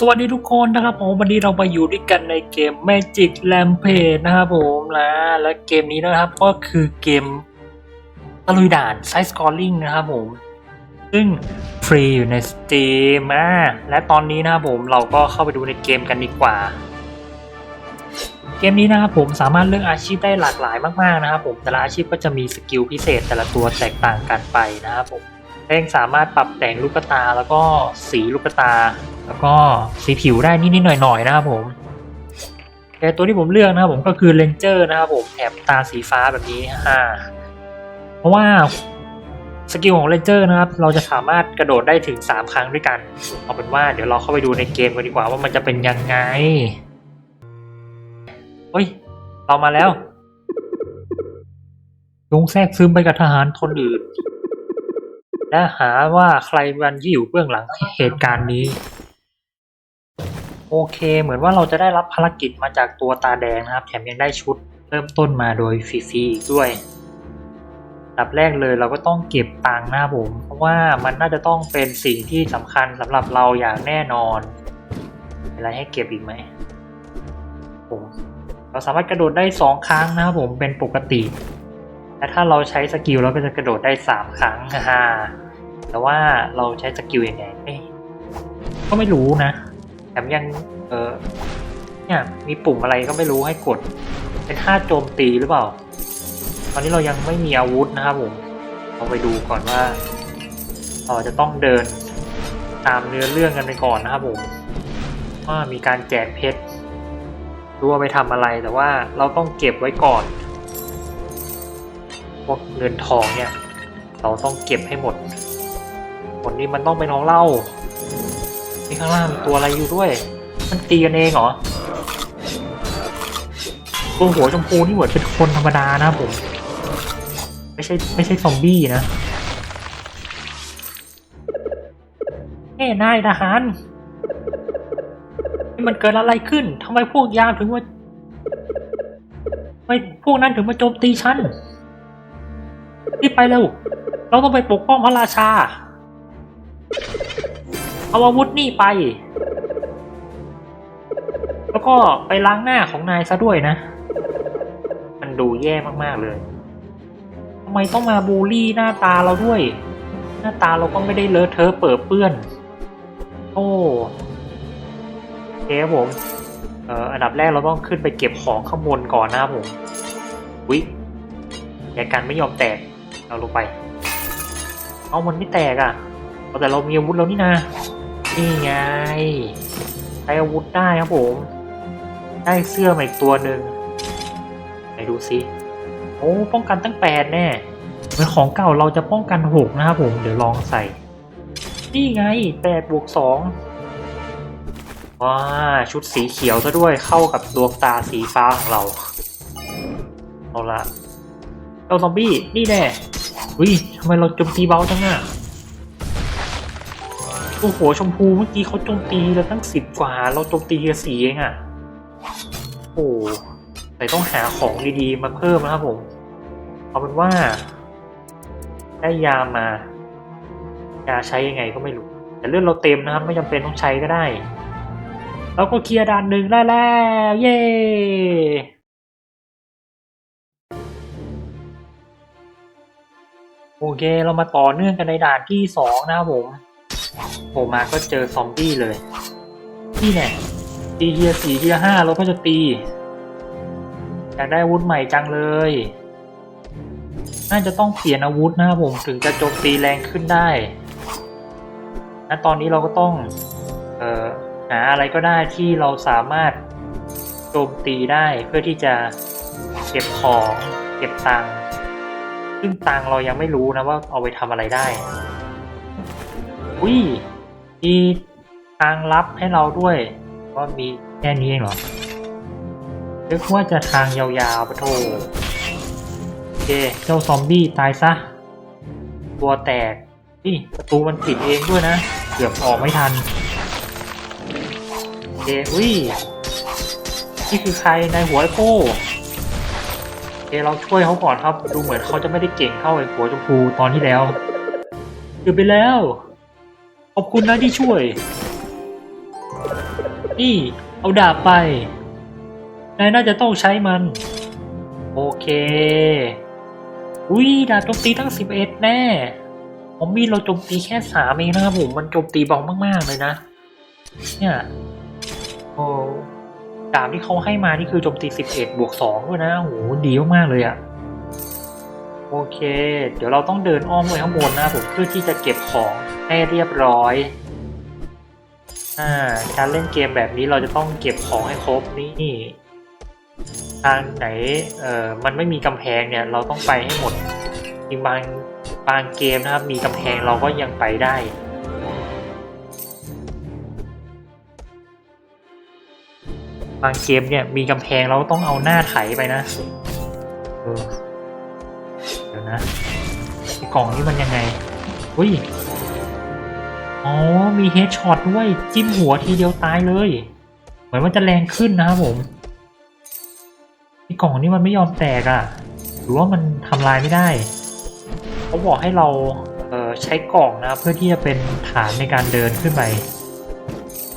สวัสดีทุกคนนะครับผมวันนี้เรามาอยู่ด้วยกันในเกม Magic Rampage นะครับผมนะและเกมนี้นะครับก็คือเกมตะลุยด่านไซส์สกอร์ลิงนะครับผม ซึ่งฟรีอยู่ใน Steam อะและตอนนี้นะครับผมเราก็เข้าไปดูในเกมกันดีกว่า เกมนี้นะครับผมสามารถเลือกอาชีพได้หลากหลายมากๆนะครับผมแต่ละอาชีพก็จะมีสกิลพิเศษแต่ละตัวแตกต่างกันไปนะครับผมเร่งสามารถปรับแต่งลูกตาแล้วก็สีลูกตา แล้วก็สีผิวได้นิดๆหน่อยๆนะครับผม แต่ตัวที่ผมเลือกนะครับผมก็คือเลนเจอร์นะครับผมแถบตาสีฟ้าแบบนี้อ่าเพราะว่าสกิลของเลนเจอร์นะครับ เราจะสามารถกระโดดได้ถึง 3 ครั้งด้วยกัน เอาเป็นว่าเดี๋ยวเราเข้าไปดูในเกมกันดีกว่าว่ามันจะเป็นยังไงเฮ้ย เรามาแล้วจงแทรกซึมไปกับทหารคนอื่น และหาว่าใครมันที่อยู่เบื้องหลังเหตุการณ์นี้ โอเคเหมือนว่าเราจะได้รับภารกิจมาจากตัวตาแดงนะครับ แถมยังได้ชุดเริ่มต้นมาโดยฟรีๆอีกด้วยดับแรกเลยเราก็ต้องเก็บตังค์นะผม เพราะว่ามันน่าจะต้องเป็นสิ่งที่สำคัญสำหรับเราอย่างแน่นอนอะไรให้เก็บอีกไหมผมเราสามารถกระโดดได้สองครั้งนะครับผมเป็นปกติและถ้าเราใช้สกิลเราก็จะกระโดดได้สามครั้งฮ่าแต่ว่าเราใช้สกิลยังไงก็ไม่รู้นะ มยังเออเนี่ยมีปุ่มอะไรก็ไม่รู้ให้กด เป็นท่าโจมตีหรือเปล่า ตอนนี้เรายังไม่มีอาวุธนะครับผมเราไปดูก่อนว่าเราจะต้องเดินตามเนื้อเรื่องกันไปก่อนนะครับผมว่ามีการแจกเพชรรู้ว่าไปทำอะไรแต่ว่าเราต้องเก็บไว้ก่อนพวกเงินทองเนี่ย เราต้องเก็บให้หมดผลนี้มันต้องเป็นของเรา นี่ข้างล่างมีตัวอะไรอยู่ด้วย มันตีกันเองเหรอตัวหัวชมพูนี่เหมือนเป็นคนธรรมดานะผม ไม่ใช่ไม่ใช่ซอมบี้นะเฮ้นายทหารนี่มันเกิดอะไรขึ้นทำไมพวกยามถึงว่าทำไมพวกนั้นถึงมาโจมตีฉันรีบไปเร็ว เราต้องไปปกป้องพระราชา เอาอาวุธนี่ไป แล้วก็ไปล้างหน้าของนายซะด้วยนะ มันดูแย่มากๆเลยทำไมต้องมาบูลลี่หน้าตาเราด้วย หน้าตาเราก็ไม่ได้เลอะเทอะเปิดเปื้อน โอ้โอเคครับผมเอ่ออันดับแรกเราต้องขึ้นไปเก็บของข้างบนก่อนนะครับผมวิแกกันไม่ยอมแตกเอาลงไป เอามันไม่แตกอะ่ะ แต่เรามีอาวุธแล้วนี่นะ นี่ไงใช้อาวุธได้ครับผม ได้เสื้อมาอีกตัวหนึ่งไหนดูสิโอ้ป้องกันตั้งแปดแน่เหมือนของเก่าเราจะป้องกันหกนะครับผมเดี๋ยวลองใส่ นี่ไงแปดบวกสองว้าชุดสีเขียวซะด้วยเข้ากับดวงตาสีฟ้าของเรา เอาละเจ้าซอมบี้นี่แน่วิทำไมเราโจมตีเบาจังอะ โอ้โหชมพูเมื่อกี้เขาโจมตีเราตั้งสิบกว่า เราโจมตีแค่สี่เองอะโอ้แต่ต้องหาของดีๆมาเพิ่มนะครับผม เอาเป็นว่า ได้ยามา ยาใช้ยังไงก็ไม่รู้ แต่เลือดเราเต็มนะครับ ไม่จำเป็นต้องใช้ก็ได้แล้วก็เคลียร์ด่านหนึ่งได้แล้ว เย้โอเค เรามาต่อเนื่องกันในด่านที่สองนะครับผม ล่มาก็เจอซอมบี้เลย นี่แน่ตีเทียสี่เทียห้าเราก็จะตีอยากได้อาวุธใหม่จังเลย น่าจะต้องเปลี่ยนอาวุธนะครับผมถึงจะโจมตีแรงขึ้นได้ณตอนนี้เราก็ต้องเอ่อหาอะไรก็ได้ที่เราสามารถโจมตีได้เพื่อที่จะเก็บของเก็บตังค์ซึ่งตังค์เรายังไม่รู้นะว่าเอาไปทำอะไรได้อุ้ย มีทางลับให้เราด้วยว่ามีแค่นี้เองเหรอนึกว่าจะทางยาวๆปะโถโอเคเจ้าซอมบี้ตายซะ ตัวแตกนี่ประตูมันปิดเองด้วยนะ เกือบออกไม่ทันโอเคอุ้ยนี่คือใครในหัวไอ้โป้โอเคเราช่วยเขาก่อนครับ ดูเหมือนเขาจะไม่ได้เก่งเท่าไอ้หัวชมพูตอนที่แล้วเกือบไปแล้ว อบคุณนะที่ช่วย นี่ เอาดาบไป นายน่าจะต้องใช้มัน โอเค อุ้ยดาบโจมตีตั้งสิบเอ็ดแน่ ผมมีเราโจมตีแค่สามเองนะครับผม มันโจมตีเบามาก ๆ เลยนะ เนี่ย โอ้ ดาบที่เขาให้มานี่คือโจมตีสิบเอ็ดบวกสองด้วยนะ โห ดีมาก ๆ เลยอะ โอเค เดี๋ยวเราต้องเดินอ้อมไปข้างบนนะผมเพื่อที่จะเก็บของให้เรียบร้อยอ่าการเล่นเกมแบบนี้เราจะต้องเก็บของให้ครบนี่ทางไหนเอ่อมันไม่มีกำแพงเนี่ยเราต้องไปให้หมดมีบางบางเกมนะครับมีกำแพงเราก็ยังไปได้บางเกมเนี่ยมีกำแพงเราก็ต้องเอาหน้าไถไปนะ นะไอกล่องนี้มันยังไง อุ้ย อ๋อ มีเฮดช็อตด้วย จิ้มหัวทีเดียวตายเลย เหมือนมันจะแรงขึ้นนะครับผมไอ้กล่องนี้มันไม่ยอมแตกอะ่ะ หรือว่ามันทำลายไม่ได้ เขาบอกให้เราเออใช้กล่องนะเพื่อที่จะเป็นฐานในการเดินขึ้นไป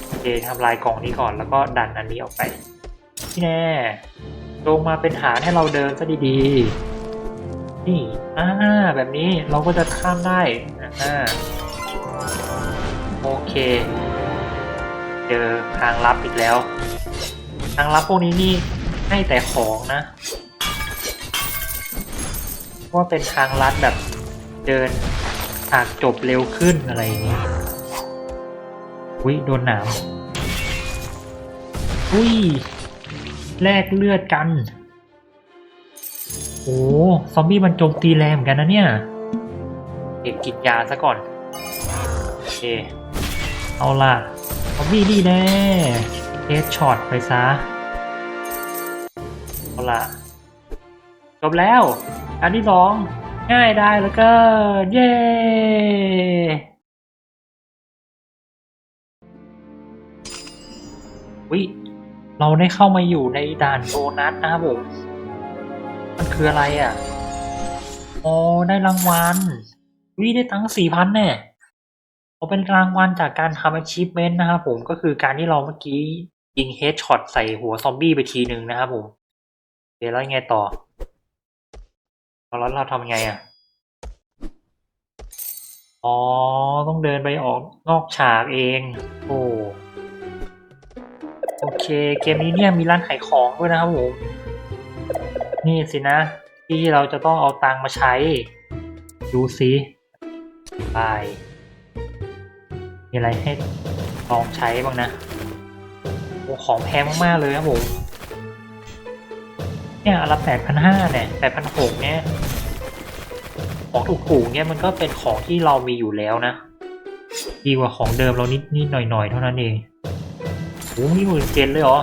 โอเคทำลายกล่องนี้ก่อนแล้วก็ดันอันนี้ออกไป ที่แน่ลงมาเป็นฐานให้เราเดินซะดีๆ นี่อ่าแบบนี้เราก็จะข้ามได้อ่าโอเค เจอทางลับอีกแล้ว ทางลับพวกนี้นี่ให้แต่ของนะว่าเป็นทางลัดแบบเดินฉากจบเร็วขึ้นอะไรอย่างนี้อุ้ยโดนหนามอุ้ยแลกเลือดกัน โอ้ซอมบี้มันโจมตีแรงเหมือนกันนะเนี่ยเก็บกินยาซะก่อน โอเค เอาล่ะซอมบี้ดีแน่เฮดช็อตไปซะ เอาล่ะ จบแล้ว อันที่สองง่ายได้แล้วก็เย้วิเราได้เข้ามาอยู่ในด่านโบนัสนะครับผม มันคืออะไรอะอ๋อได้รางวัลวิได้ตังค์สี่พันแน่เขาเป็นรางวัลจากการทำ achievement นะครับผมก็คือการที่เราเมื่อกี้ยิงเฮดช็อตใส่หัวซอมบี้ไปทีหนึ่งนะครับผมเดี๋ยวแล้วไงต่อแล้วเราทำไงอะ อ๋อ ต้องเดินไปออกนอกฉากเอง โอ้ โอเค เกมนี้เนี่ยมีร้านขายของด้วยนะครับผม นี่สินะ ที่เราจะต้องเอาตังมาใช้ ดูสิไปมีอะไรให้ลองใช้บ้างนะโอ้ของแพงมาก ๆ เลยครับผม เนี่ยอนละแปดพันห้าเนี่ยแปดพันหกเนี่ย ของถูกๆเนี่ยมันก็เป็นของที่เรามีอยู่แล้วนะ ดีกว่าของเดิมเรานิดนิดหน่อยหน่อยๆเท่านั้นเองโอ้นี่หมื่นเจนเลยเหรอ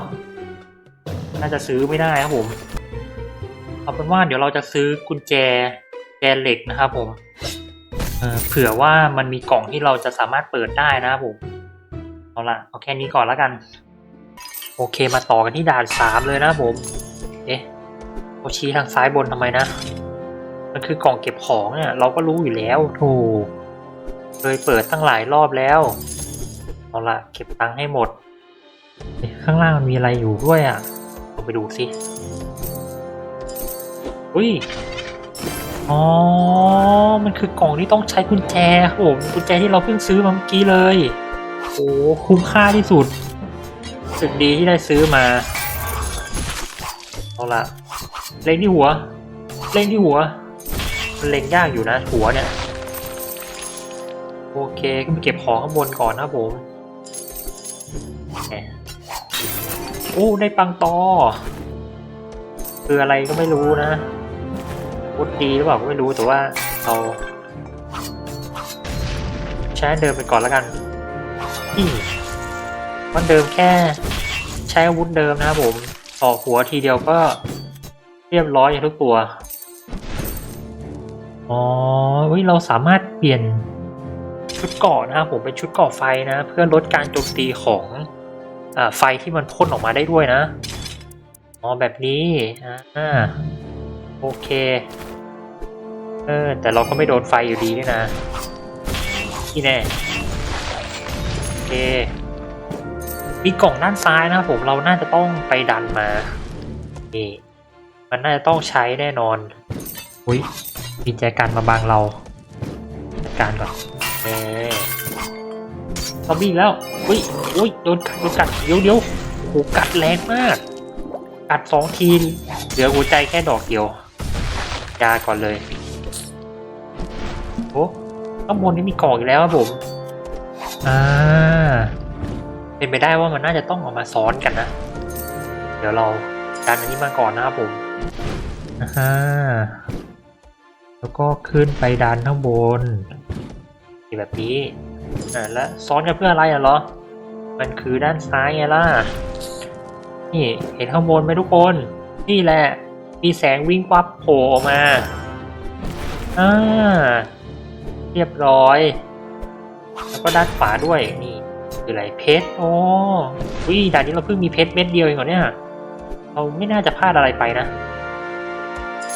น่าจะซื้อไม่ได้ครับผม เอาเป็นว่าเดี๋ยวเราจะซื้อกุญแจแจเหล็กนะครับผมเออเผื่อว่ามันมีกล่องที่เราจะสามารถเปิดได้นะครับผมเอาละเอาแค่นี้ก่อนแล้วกัน โอเคมาต่อกันที่ด่านสามเลยนะครับผม เอ๊ะเขาชี้ทางซ้ายบนทำไมนะ มันคือกล่องเก็บของเนี่ยเราก็รู้อยู่แล้วโธ่เคยเปิดตั้งหลายรอบแล้วเอาละเก็บตังค์ให้หมดเอ๊ะข้างล่างมันมีอะไรอยู่ด้วยอะลองไปดูสิ อุ้ย อ๋อ มันคือกล่องที่ต้องใช้กุญแจครับผมกุญแจที่เราเพิ่งซื้อมาเมื่อกี้เลย โอ้คุ้มค่าที่สุดสึกดีที่ได้ซื้อมา เอาละเล็งที่หัว เล็งที่หัว มันเล็งยากอยู่นะ หัวเนี่ย โอเคก็ไปเก็บของข้างบนก่อนนะครับผมแหมโอ้ ได้ปังตอ คืออะไรก็ไม่รู้นะ พุดดีหรือเปล่าก็ไม่รู้แต่ว่าเราใช้เดิมไปก่อนแล้วกันนี่มันเดิมแค่ ใช้อาวุธเดิมนะครับผมออกหัวทีเดียวก็เรียบร้อยอย่างทุกตัว อ๋อเฮ้ยเราสามารถเปลี่ยนชุดเกราะนะครับผมเป็นชุดเกราะไฟนะ เพื่อลดการโจมตีของอไฟที่มันพ่นออกมาได้ด้วยนะ อ๋อแบบนี้ อ่า โอเค เออ แต่เราก็ไม่โดนไฟอยู่ดีนี่นะที่แน่โอเคมีกล่องด้านซ้ายนะครับผมเราน่าจะต้องไปดันมานี่มันน่าจะต้องใช้แน่นอนอุ้ยมีแจกันมาบังเราจัดการก่อนเออซอมบี้แล้วอุ้ยอุ้ยโดนกัดโดนกัดเดี๋ยวเดี๋ยวโอ้โหกัดแรงมาก กัดสองทีเหลือหัวใจแค่ดอกเดียวยาก่อนเลย ข้างบนนี้มีกล่องอีกแล้วครับผม อ่า เป็นไปได้ว่ามันน่าจะต้องเออกมาซ้อนกันนะ เดี๋ยวเราดันอันนี้มาก่อนนะครับผมอ่าฮะแล้วก็ขึ้นไปดันข้างบนแบบนี้ อ่าแล้วซ้อนกันเพื่ออะไรอะเหรอ มันคือด้านซ้ายไงล่ะ นี่เห็นข้างบนไหมทุกคน นี่แหละ มีแสงวิ่งวับโผล่ออกมา อ่าเรียบร้อย แล้วก็ด้านขวาด้วยนี่คืออะไรเพชรโอ้วิด่านนี้เราเพิ่งมีเพชรเม็ดเดียวเองเหรอเนี่ยเราไม่น่าจะพลาดอะไรไปนะ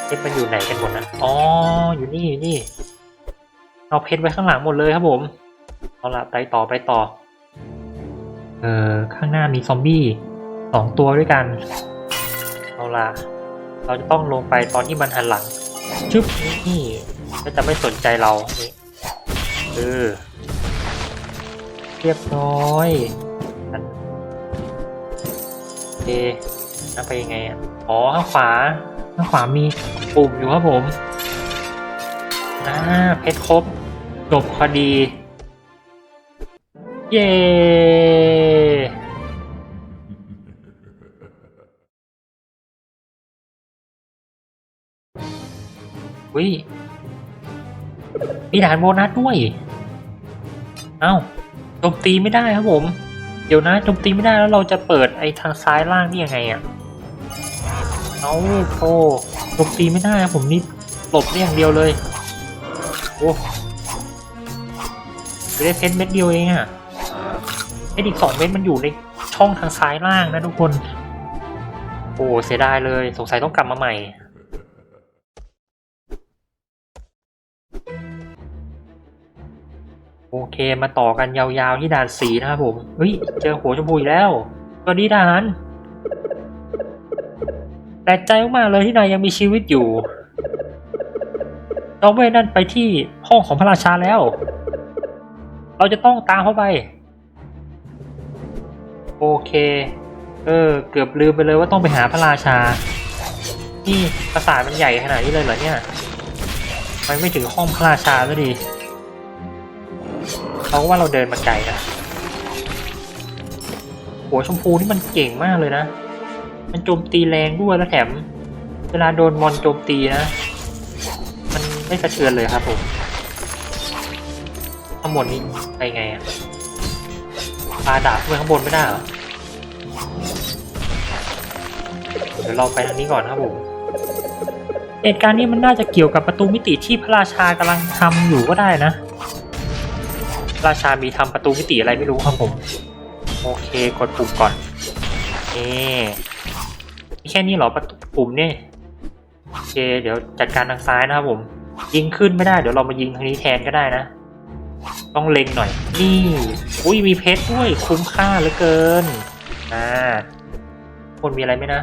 เพชรมันอยู่ไหนกันหมดนะอ๋ออยู่นี่อยู่นี่เอาเพชรไว้ข้างหลังหมดเลยครับผมเอาละไปต่อไปต่อเออข้างหน้ามีซอมบี้สองตัวด้วยกันเอาละเราจะต้องลงไปตอนที่มันหันหลังชึบนี่ก็จะไม่สนใจเรานี่ เออ เรียบร้อยอันเอนั่นไปยังไงอะ อ๋อ ข้างขวา ข้างขวามีปุ่มอยู่ครับผมอ่าเพชรครบ จบพอดี เย้วิ มีด่านโบนัสด้วย เอ้าโจมตีไม่ได้ครับผม เดี๋ยวนะโจมตีไม่ได้แล้วเราจะเปิดไอ้ทางซ้ายล่างนี่ยังไงอะ่ะเอาโธ่โจมตีไม่ได้ครับผมนี่หลบได้อย่างเดียวเลย โอ้ไม่ได้เพชรเม็ดเดียวเองอะ่ะเพชรอีกสองเม็ดมันอยู่ในช่องทางซ้ายล่างนะทุกคน โอ้เสียดายเลย สงสัยต้องกลับมาใหม่ โอเคมาต่อกันยาวๆที่ด่านสีนะครับผมเฮ้ยเจอหัวชมพูอีกแล้วสวัสดีทหารแปลกใจมากเลยที่นายยังมีชีวิตอยู่เราเวนั่นไปที่ห้องของพระราชาแล้ว เราจะต้องตามเข้าไป โอเค เออ เกือบลืมไปเลยว่าต้องไปหาพระราชา นี่ปราสาทมันใหญ่ขนาดนี้เลยเหรอเนี่ยทำไมไม่ถึงห้องพระราชาสักที เราก็ว่าเราเดินมาไกลนะหัวชมพูนี่มันเก่งมากเลยนะ มันโจมตีแรงด้วยแล้วแถม เวลาโดนมอนโจมตีนะ มันไม่สะเทือนเลยครับผมข้างบนนี้ไปไงอะปาดาบขึ้นข้างบนไม่ได้เหรอ เดี๋ยวเราไปทางนี้ก่อนครับผมเหตุการณ์นี้มันน่าจะเกี่ยวกับประตูมิติที่พระราชากำลังทำอยู่ก็ได้นะ ราชามีทำประตูมิติอะไรไม่รู้ครับผม โอเคกดปุ่มก่อนนี่แค่นี้เหรอประตูปุ่มเนี่ยโอเค เดี๋ยวจัดการทางซ้ายนะครับผม ยิงขึ้นไม่ได้เดี๋ยวเรามายิงทางนี้แทนก็ได้นะ ต้องเล็งหน่อย นี่อุ้ยมีเพชรด้วยคุ้มค่าเหลือเกินอ่าคนมีอะไรไหมนะ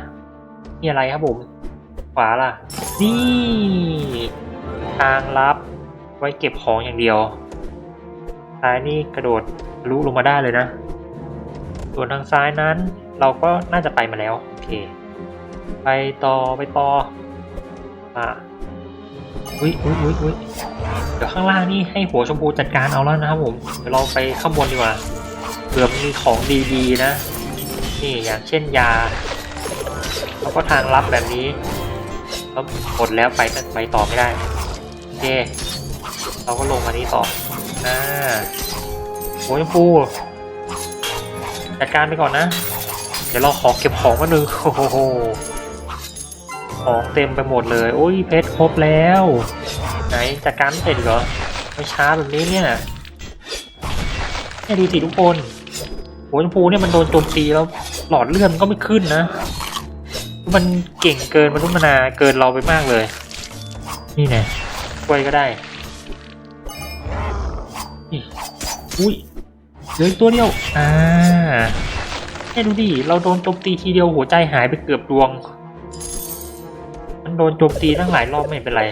มีอะไรครับผม ขวาล่ะ นี่ทางลับไว้เก็บของอย่างเดียว ซ้ายนี่กระโดดลุลงมาได้เลยนะ ส่วนทางซ้ายนั้นเราก็น่าจะไปมาแล้ว โอเค ไปต่อไปต่ออะอุ้ยอุ้ยอุ้ยอุ้ยเดี๋ยวข้างล่างนี่ให้หัวชมพูจัดการเอาแล้วนะครับผมเดี๋ยวเราไปข้างบนดีกว่าเผื่อมีของดีๆนะ นี่อย่างเช่นยาแล้วก็ทางลับแบบนี้แล้วหมดแล้วไปไปต่อไม่ได้โอเคเราก็ลงมานี้ต่อ อ่าโอ้ยชมพูจัดการไปก่อนนะ เดี๋ยวเราขอเก็บของมาหนึ่งโอ้โหของเต็มไปหมดเลยโอ้ยเพชรครบแล้ว ไหนจัดการเสร็จกเหรอไม่ช้าแบบนี้เนี่ยเนี่ยดูสิทุกคนโอ้ยชมพูเนี่ยมันโดนโจมตีแล้วหลอดเลือดมันก็ไม่ขึ้นนะ มันเก่งเกินมนุษย์มนาเกินเราไปมากเลย นี่แน่ช่วยก็ได้ อุ้ยเหลือตัวเดียว อ่าเนี่ยดูดิ เราโดนโจมตีทีเดียวหัวใจหายไปเกือบดวง มันโดนโจมตีตั้งหลายรอบไม่เป็นไร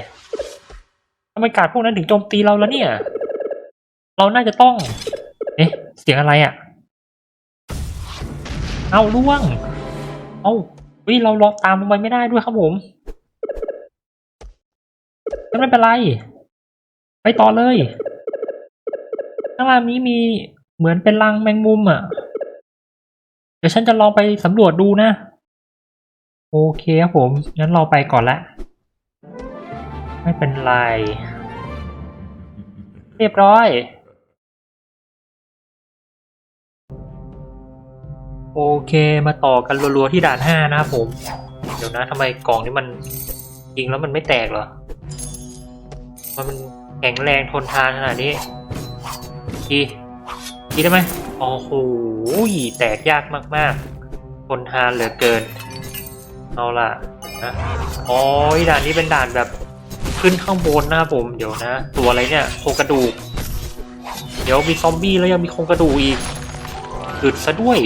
ทำไมกาดพวกนั้นถึงโจมตีเราแล้วเนี่ย เราน่าจะต้อง เอ๊ะ เสียงอะไรอะ่ะ เอาล่วง เอาเฮ้ยเราลองตามลงไปไม่ได้ด้วยครับผมไม่เป็นไร ไปต่อเลย ข้างล่างนี้มีเหมือนเป็นรังแมงมุมอะ เดี๋ยวฉันจะลองไปสำรวจดูนะ โอเคครับผม งั้นเราไปก่อนละ ไม่เป็นไร เรียบร้อย โอเคมาต่อกันรัวๆที่ด่านห้านะครับผม เดี๋ยวนะทำไมกล่องนี้มันยิงแล้วมันไม่แตกเหรอ มันมันแข็งแรงทนทานขนาดนี้ ทีทีได้ไหมโอ้โหแตกยากมากๆทนทานเหลือเกิน เอาล่ะนะอ๋อด่านนี้เป็นด่านแบบขึ้นข้างบนนะผมเดี๋ยวนะ ตัวอะไรเนี่ยโครงกระดูก เดี๋ยวมีซอมบี้แล้วยังมีโครงกระดูกอีกอึดซะด้วย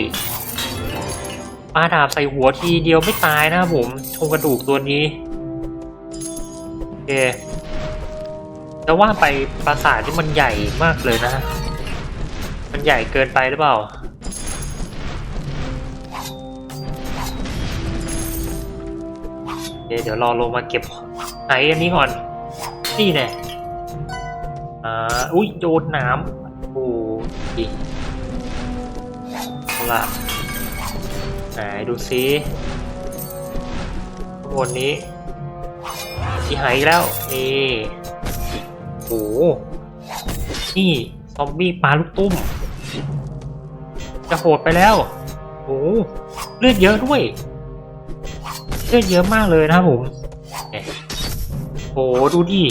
ปาดาบใส่หัวทีเดียวไม่ตายนะผมโครงกระดูกตัวนี้โอเคจะว่าไปปราสาทที่มันใหญ่มากเลยนะ ใหญ่เกินไปหรือเปล่า เดี๋ยวรอลงมาเก็บไหนอันนี้ก่อน นี่แน่อ่า อุ้ยโยนน้ำโอ้ดีเอาล่ะไหนดูซิบนนี้ที่หายแล้ว นี่โอ้โหนี่ ซอมบี้ปลาลูกตุ้ม จะโหดไปแล้วโอ้เลือดเยอะด้วย เลือดเยอะมากเลยนะครับผมเนี่ยโอ้ดูดิ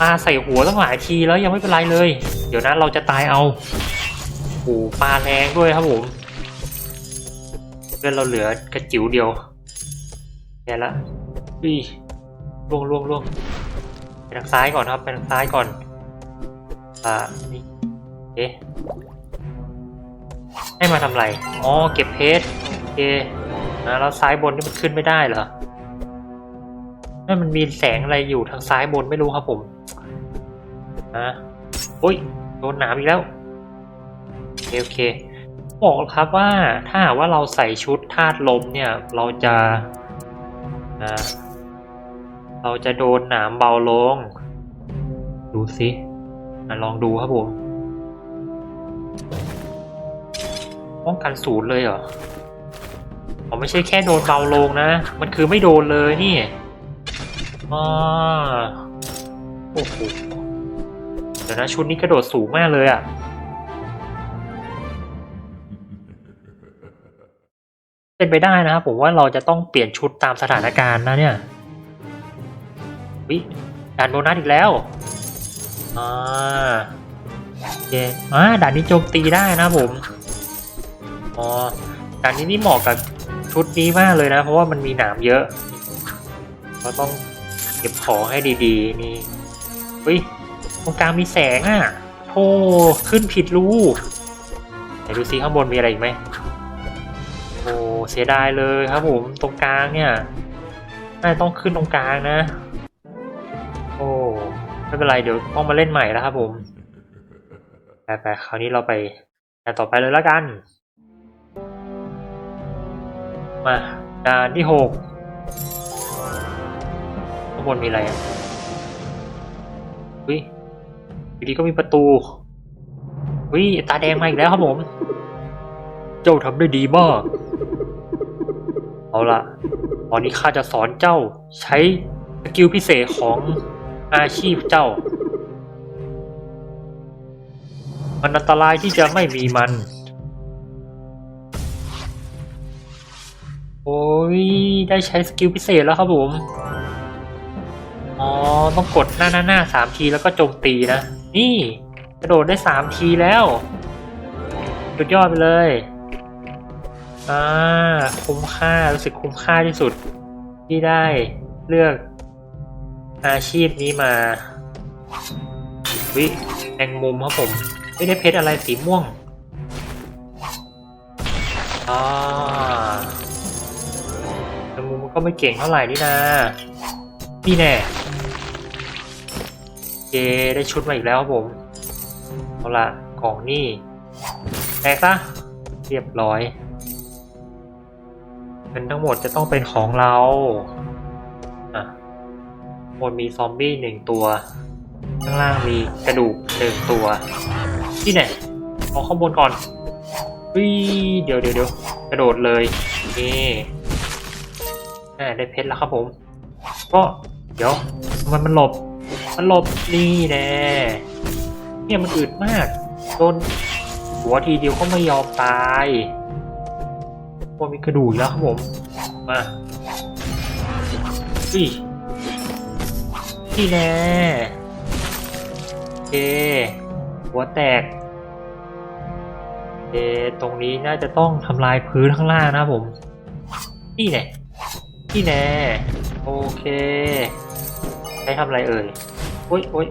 ปลาใส่หัวตั้งหลายทีแล้วยังไม่เป็นไรเลย เดี๋ยวนะเราจะตายเอาโอ้ปลาแรงด้วยครับผมเลือดเราเหลือกระจิ๋วเดียวแย่ละอุ้ยล่วงล่วงล่วงไปทางซ้ายก่อนครับไปทางซ้ายก่อนอ่านี่เอ๊ะ ให้มาทำไร อ๋อ เก็บเพชรโอเคนะแล้วซ้ายบนนี่มันขึ้นไม่ได้เหรอนั่นมันมีแสงอะไรอยู่ทางซ้ายบนไม่รู้ครับผมนะโอ้ย โดนหนามอีกแล้ว โอเคโอเคบอกแล้วครับว่าถ้าว่าเราใส่ชุดธาตุลมเนี่ย เราจะนะเราจะโดนหนามเบาลง ดูสิลองดูครับผม ป้องกันศูนย์เลยเหรอผมไม่ใช่แค่โดนเบาลงนะ มันคือไม่โดนเลยนี่อ่าโอ้โห เดี๋ยวนะชุดนี้กระโดดสูงมากเลยอะ่ะ เป็นไปได้นะครับผมว่าเราจะต้องเปลี่ยนชุดตามสถานการณ์นะเนี่ย วิด่านโบนัสอีกแล้ว อ่าโอเคอ่าด่านนี้โจมตีได้นะผม อ๋อด่านนี้นี่เหมาะกับชุดนี้มากเลยนะ เพราะว่ามันมีหนามเยอะก็ต้องเก็บของให้ดีๆ นี่เฮ้ยตรงกลางมีแสงอะโธ่ขึ้นผิดรูไหนดูซิข้างบนมีอะไรอีกไหมโอ้เสียดายเลยครับผมตรงกลางเนี่ยน่าต้องขึ้นตรงกลางนะ โอ้ไม่เป็นไรเดี๋ยวต้องมาเล่นใหม่แล้วครับผมไปไปคราวนี้เราไปด่ต่อไปเลยแล้วกัน มาด่านที่หกข้างบนมีอะไรอะวิอยู่ดีก็มีประตูวิตาแดงมาอีกแล้วครับผม เจ้าทำได้ดีมาก เอาละตอนนี้ข้าจะสอนเจ้าใช้สกิลพิเศษของอาชีพเจ้า มันอันตรายที่จะไม่มีมัน อ้ย ได้ใช้สกิลพิเศษแล้วครับผม อ๋อ ต้องกดหน้าหน้าหน้าสามทีแล้วก็โจมตีนะ นี่กระโดดได้สามทีแล้วสุดยอดไปเลย อ่า คุ้มค่า รู้สึกคุ้มค่าที่สุด ที่ได้เลือกอาชีพนี้มา วิแมงมุมครับผม ไม่ได้เพชรอะไรสีม่วง อ่า ก็ไม่เก่งเท่าไหร่นี่นะนี่แน่เจได้ชุดมาอีกแล้วครับผม เอาละของนี่แตกซะเรียบร้อยเงินทั้งหมดจะต้องเป็นของเราอะบนมีซอมบี้หนึ่งตัว ข้างล่างมีกระดูกหนึ่งตัวที่ไหนเอาข้างบนก่อนวิเดี๋ยวเดี๋ยวเดี๋ยวกระโดดเลยนี่ แม่ได้เพชรแล้วครับผม ก็เดี๋ยวมันมันหลบ มันหลบนี่แน่เนี่ยมันอึดมากโดนหัวทีเดียวก็ไม่ยอมตายพอมีกระดูกแล้วครับผม มาอุ้ยนี่แน่เค หัวแตกเอตรงนี้น่าจะต้องทำลายพื้นข้างล่างนะผม นี่แน่ นี่แน่ โอเคใช้ทำอะไรเอ่ยโอ้ยโอ้ย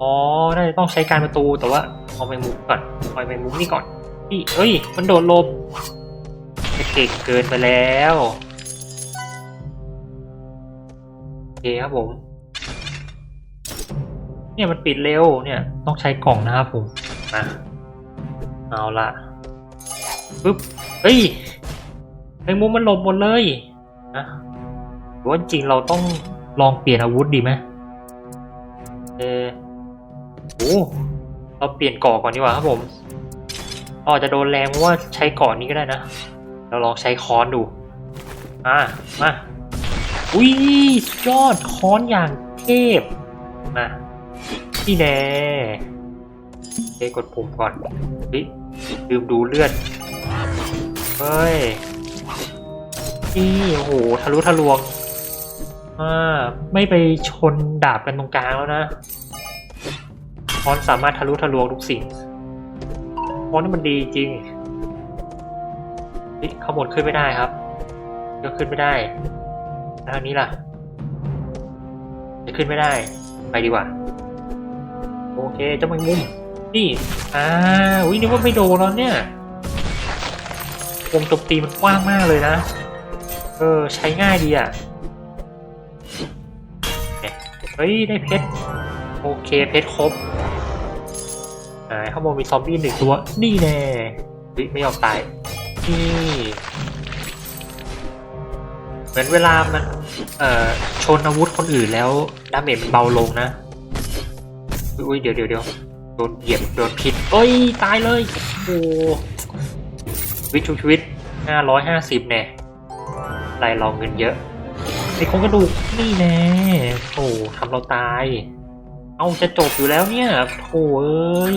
อ๋อน่าจะต้องใช้การประตูแต่ว่าเอาไปมุมก่อนเอาไปมุมนี่ก่อนนี่เอ้ย มันโดดลบเก่งเกินไปแล้วโอเคครับผม เนี่ยมันปิดเร็วเนี่ยต้องใช้กล่องนะครับผมมาเอาละปึ๊บเฮ้ย ในมุมมันหลบหมดเลยนะหรือว่าจริงเราต้องลองเปลี่ยนอาวุธดีไหมเออโอ้เราเปลี่ยนกาะก่อนดีกว่าครับผมอาจจะโดนแรงเพราะว่าใช้กาะนี้ก็ได้นะ เราลองใช้ค้อนดู อ่า มา อุ้ยยอดค้อนอย่างเทพมาที่แน่เอ้กดปุ่มก่อนเฮ้ยลืมดูเลือด เฮ้ย นี่โอ้โหทะลุทะลวงอ่าไม่ไปชนดาบกันตรงกลางแล้วนะค้อนสามารถทะลุทะลวงทุกสิ่งค้อนนี่มันดีจริงเข้างบนขึ้นไม่ได้ครับ ก็ขึ้นไม่ได้แล้วทางนี้ล่ะ จะขึ้นไม่ได้ ไปดีกว่า โอเคเจ้าแมงมุมนี่อ่าวินึกว่าไม่โดนแล้วเนี่ยวงโจมตีมันกว้างมากเลยนะ เออ ใช้ง่ายดีอะ เฮ้ย ได้เพชร โอเค เพชรครบอ่าข้างบนมีซอมบี้หนึ่งตัว นี่แน่เฮ้ยไม่ยอมตาย นี่เหมือนเวลามัน เอ่อ ชนอาวุธคนอื่นแล้ว ดาเมจมันเบาลงนะ อุ้ยเดี๋ยวเดี๋ยวเดี๋ยวโดนเหยียบโดนพิษเอ้ย ตายเลย โอ้วิชุชีวิตห้าร้อยห้าสิบแน่รายเราเงินเยอะไอ้โครงกระดูกนี่แน่โอ้ทำเราตาย เอาจะจบอยู่แล้วเนี่ยโถ่เอ้ย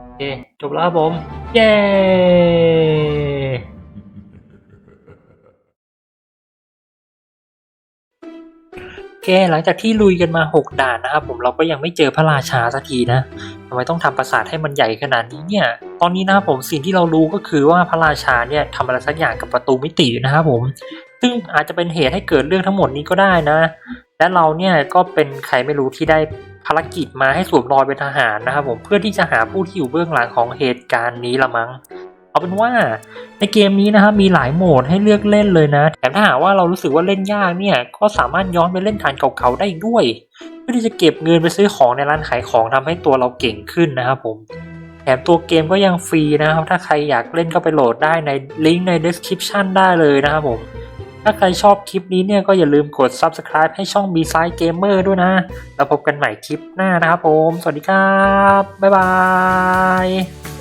โอเคจบแล้วครับผม เย้โอเคหลังจากที่ลุยกันมา 6 ด่านนะครับผมเราก็ยังไม่เจอพระราชาสักทีนะำไมต้องทำปราสาทให้มันใหญ่ขนาดนี้เนี่ย ตอนนี้นะครับผมสิ่งที่เรารู้ก็คือว่าพระราชาเนี่ยทำอะไรสักอย่างกับประตูมิตินะครับผม ซึ่งอาจจะเป็นเหตุให้เกิดเรื่องทั้งหมดนี้ก็ได้นะ และเราเนี่ยก็เป็นใครไม่รู้ที่ได้ภารกิจมาให้สวมรอยเป็นทหารนะครับผมเพื่อที่จะหาผู้ที่อยู่เบื้องหลังของเหตุการณ์นี้ละมั้ง เอาเป็นว่าในเกมนี้นะครับมีหลายโหมดให้เลือกเล่นเลยนะแถมถ้าหากว่าเรารู้สึกว่าเล่นยากเนี่ยก็สามารถย้อนไปเล่นฐานเก่าๆได้อีกด้วย เพื่อที่จะเก็บเงินไปซื้อของในร้านขายของทำให้ตัวเราเก่งขึ้นนะครับผมแถมตัวเกมก็ยังฟรีนะครับ ถ้าใครอยากเล่นก็ไปโหลดได้ในลิงก์ใน description ได้เลยนะครับผม ถ้าใครชอบคลิปนี้เนี่ยก็อย่าลืมกด subscribe ให้ช่อง b s i d e Gamer ด้วยนะ แล้วพบกันใหม่คลิปหน้านะครับผม สวัสดีครับ บ๊ายบาย